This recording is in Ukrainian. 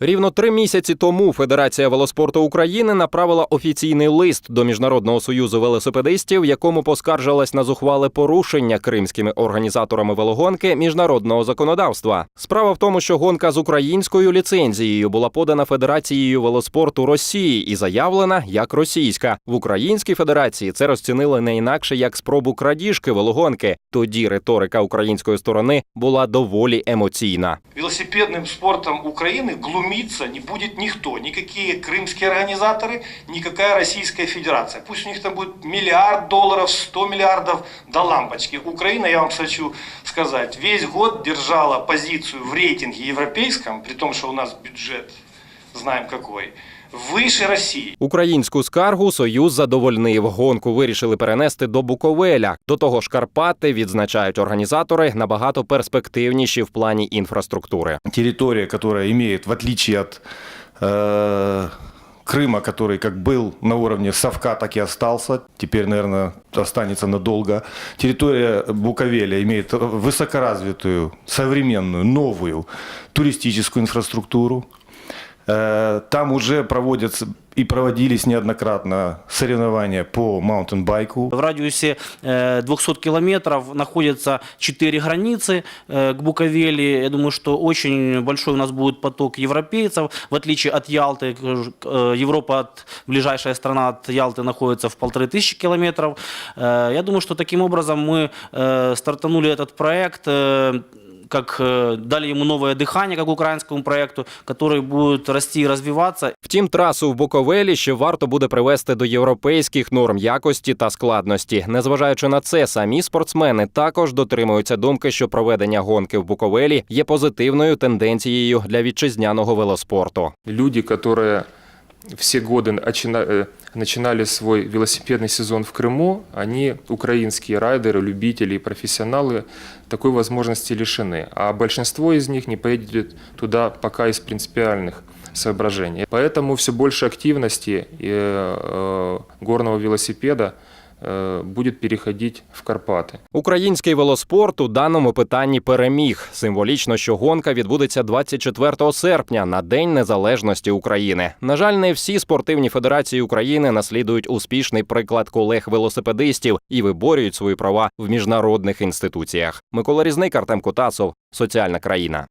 Рівно три місяці тому Федерація велоспорту України направила офіційний лист до Міжнародного союзу велосипедистів, якому поскаржилась на зухвале порушення кримськими організаторами велогонки міжнародного законодавства. Справа в тому, що гонка з українською ліцензією була подана Федерацією велоспорту Росії і заявлена як російська. В Українській Федерації це розцінили не інакше як спробу крадіжки велогонки. Тоді риторика української сторони була доволі емоційна. Велосипедным спортом Украины глумиться не будет никто. Никакие крымские организаторы, никакая Российская Федерация. Пусть у них там будет миллиард долларов, 100 миллиардов до лампочки. Украина, я вам хочу сказать, весь год держала позицию в рейтинге европейском, при том, что у нас бюджет, знаем какой, выше России. Українську скаргу Союз задовольнив. Гонку вирішили перенести до Буковеля. До того ж, Карпати відзначають організатори набагато перспективніші в плані інфраструктури. территория, которая имеет, в отличие от э, Крыма, который как был на уровне совка, так и остался, теперь, наверное, останется надолго. Территория Буковеля имеет высокоразвитую, современную, новую туристическую инфраструктуру. Э, Там уже проводятся и проводились неоднократно соревнования по маунтинбайку. В радиусе э, 200 километров находятся четыре границы э, к Буковеле. Я думаю, что очень большой у нас будет поток европейцев, в отличие от Ялты. Э, Европа, от, ближайшая страна от Ялты, находится в полторы тысячи километров. Э, Я думаю, что таким образом мы э, стартанули этот проект э, как э, дали ему новое дыхание, как украинскому проекту, который будет расти и развиваться. Втім, трасу в Буковелі ще варто буде привести до європейських норм якості та складності. Незважаючи на це, самі спортсмени також дотримуються думки, що проведення гонки в Буковелі є позитивною тенденцією для вітчизняного велоспорту. люди, которые все годы начина- э, начинали свой велосипедный сезон в Крыму, они, украинские райдеры, любители и профессионалы, такой возможности лишены. А большинство из них не поедет туда пока из принципиальных соображений. Поэтому все больше активности э, э, горного велосипеда э, будет переходить в Карпаты. Український велоспорт у даному питанні переміг. Символічно, що гонка відбудеться 24 серпня на День Незалежності України. На жаль, не всі спортивні федерації України наслідують успішний приклад колег велосипедистів і виборюють свої права в міжнародних інституціях. Микола Різник, Артем Кутасов, соціальна країна.